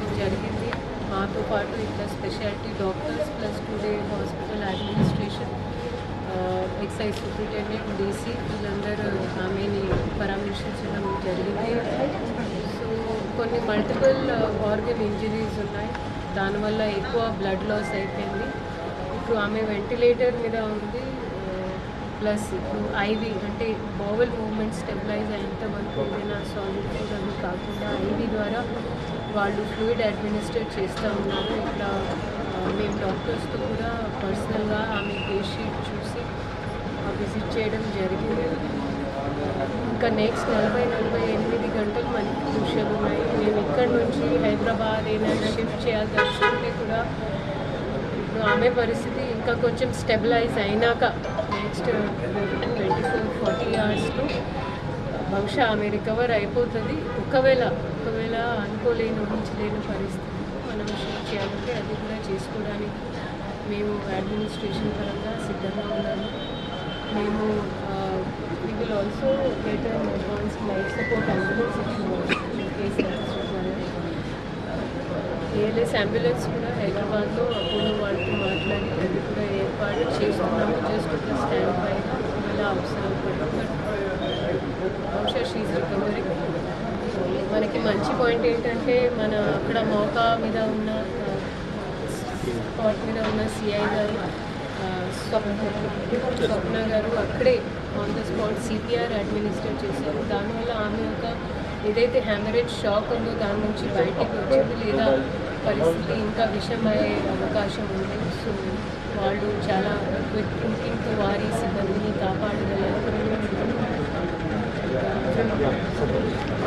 చేయడం జరిగింది. మాతో పాటు ఇట్లా speciality doctors plus today hospital administration excise superintendent DC వీళ్ళందరూ ఆమెని పరామర్శించడం జరిగింది. సో కొన్ని మల్టిపుల్ ఆర్గన్ ఇంజరీస్ ఉన్నాయి. దానివల్ల ఎక్కువ బ్లడ్ లాస్ అయిపోయింది. ఇప్పుడు ఆమె వెంటిలేటర్ మీద ఉంది. ప్లస్ ఇప్పుడు ఐవి అంటే బోవెల్ మూవ్మెంట్ స్టెబిలైజ్ అయ్యేంత వరకు ఏదైనా సాలిడ్ అవి కాకుండా ఐవి ద్వారా వాళ్ళు ఫ్లూయిడ్ అడ్మినిస్ట్రేట్ చేస్తూ ఉన్నారు. ఇక్కడ మేము డాక్టర్స్తో కూడా పర్సనల్గా ఆమె కేస్ షీట్ చూసి విజిట్ చేయడం జరిగింది. ఇంకా నెక్స్ట్ నలభై నలభై ఎనిమిది గంటలు మనకి క్రూషియల్ ఉన్నాయి. మేము ఇక్కడ నుంచి హైదరాబాద్ ఏదైనా షిఫ్ట్ చేయాల్సి వచ్చుంటే కూడా ఇప్పుడు ఆమె పరిస్థితి ఇంకా కొంచెం స్టెబిలైజ్ అయినాక next twenty four forty hours బహుశా ఆమె రికవర్ అయిపోతుంది. ఒకవేళ ఒకవేళ అనుకోలేని ఊహించలేని పరిస్థితి మనం షిఫ్ట్ చేయాలంటే అది కూడా చేసుకోవడానికి మేము అడ్మినిస్ట్రేషన్ పరంగా సిద్ధంగా ఉన్నాము. మేము we will also get advance life support ambulance ALS ambulance కూడా హైదరాబాద్లో అపోలో వాళ్ళతో మాట్లాడి అది కూడా ఏర్పాటు చేస్తున్నాము. జస్ట్ స్టాండ్ పై ఒకవేళ అవసరం పడి బహుశా షీజ్ మనకి మంచి పాయింట్ ఏంటంటే మన అక్కడ మౌకా మీద ఉన్న స్పాట్ మీద ఉన్న సిఐ గారు స్వప్న స్వప్న గారు అక్కడే on the spot CPR administer చేశారు. దానివల్ల ఆమె యొక్క ఏదైతే హ్యామరేజ్ షాక్ ఉందో దాని నుంచి బయటకు వచ్చింది లేదా పరిస్థితి ఇంకా విషమయ్యే అవకాశం ఉంది. సో వాళ్ళు చాలా క్విక్ థింకింగ్తో వారి సిబ్బందిని కాపాడగలరు